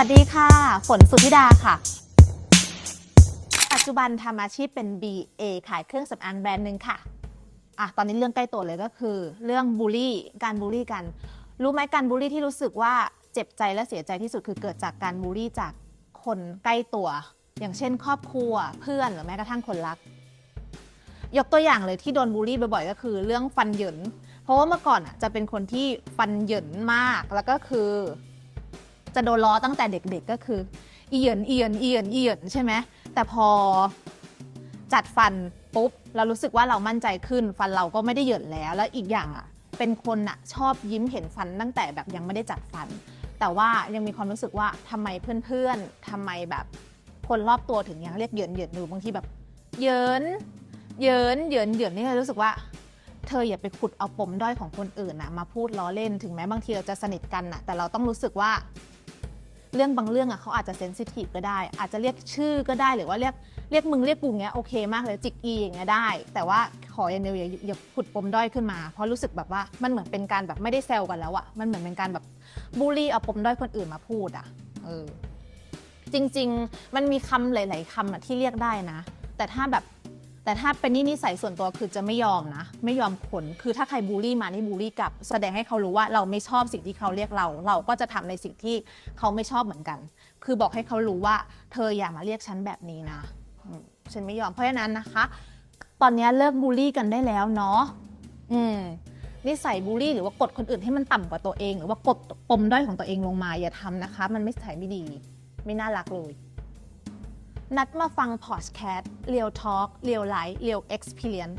วัสดีค่ะ ฝนสุธิดาค่ะ ปัจจุบันทำอาชีพเป็น BA ขายเครื่องสำอางแบรนด์หนึ่งค่ะอะ ตอนนี้เรื่องใกล้ตัวเลยก็คือ เรื่องบูลลี่ การบูลลี่กัน รู้ไหมการบูลลี่ที่รู้สึกว่าเจ็บใจและเสียใจที่สุดคือเกิดจากการบูลลี่จากคนใกล้ตัว อย่างเช่น ครอบครัวเพื่อนหรือแม้กระทั่งคนรัก ยกตัวอย่างเลยที่โดนบูลลี่บ่อยๆก็คือ เรื่องฟันเหยินเพราะว่าเมื่อก่อนอะจะเป็นคนที่ฟันเหยินมากแล้วก็คือ จะโดนล้อตั้งแต่เด็กๆก็คือเอียินอียินอียินอียนใช่ไหมแต่พอจัดฟันปุ๊บเรารู้สึกว่าเรามั่นใจขึ้น ฟันเราก็ไม่ได้เหยินแล้ว แล้วอีกอย่างอะ เป็นคนอะชอบยิ้มเห็นฟันตั้งแต่แบบยังไม่ได้จัดฟัน แต่ว่ายังมีความรู้สึกว่าทำไมเพื่อนๆทำไมแบบคนรอบตัวถึงยังเรียกเหยินเหยินอยู่บางทีแบบเหยินเหยินเหยินเหยินนี่เลยรู้สึกว่า เธออย่าไปขุดเอาปมด้อยของคนอื่นนะมาพูดล้อเล่นถึงแม้บางทีเราจะสนิทกันนะแต่เราต้องรู้สึกว่า เรื่องบางเรื่องอะเขาอาจจะเซนซิทีฟก็ได้ อาจจะเรียกชื่อก็ได้หรือว่าเรียกเรียกมึงเรียกกูเงี้ยโอเคมากเลยจิกอีอย่างเงี้ยได้ แต่ว่าขออย่างเดียวอย่าอย่าขุดปมด้อยขึ้นมา เพราะรู้สึกแบบว่ามันเหมือนเป็นการแบบไม่ได้แซวกันแล้วอะมันเหมือนเป็นการแบบบูลลี่เอาปมด้อยคนอื่นมาพูดอะเออจริง ๆ มันมีคำหลาย ๆคำอะที่เรียกได้นะ แต่ถ้าแบบ แต่ถ้าเป็นนี่นิสัยส่วนตัวคือจะไม่ยอมนะ ไม่ยอมคนคือถ้าใครบูลลี่มานี่บูลลี่กลับ แสดงให้เขารู้ว่าเราไม่ชอบสิ่งที่เขาเรียกเรา เราก็จะทำในสิ่งที่เขาไม่ชอบเหมือนกัน คือบอกให้เขารู้ว่า เธออย่ามาเรียกฉันแบบนี้นะฉันไม่ยอมเพราะฉะนั้นนะคะ ตอนนี้เลิกบูลลี่กันได้แล้วเนาะอืมนิสัยบูลลี่หรือว่ากดคนอื่นให้มันต่ำกว่าตัวเอง หรือว่ากดปมด้อยของตัวเองลงมาอย่าทำนะคะ มันไม่ใส่ไม่ดี ไม่น่ารักเลย นัดมาฟังพอดแคสต์เรียวทอล์กเรียวไลฟ์เรียวเอ็กซ์เพรียน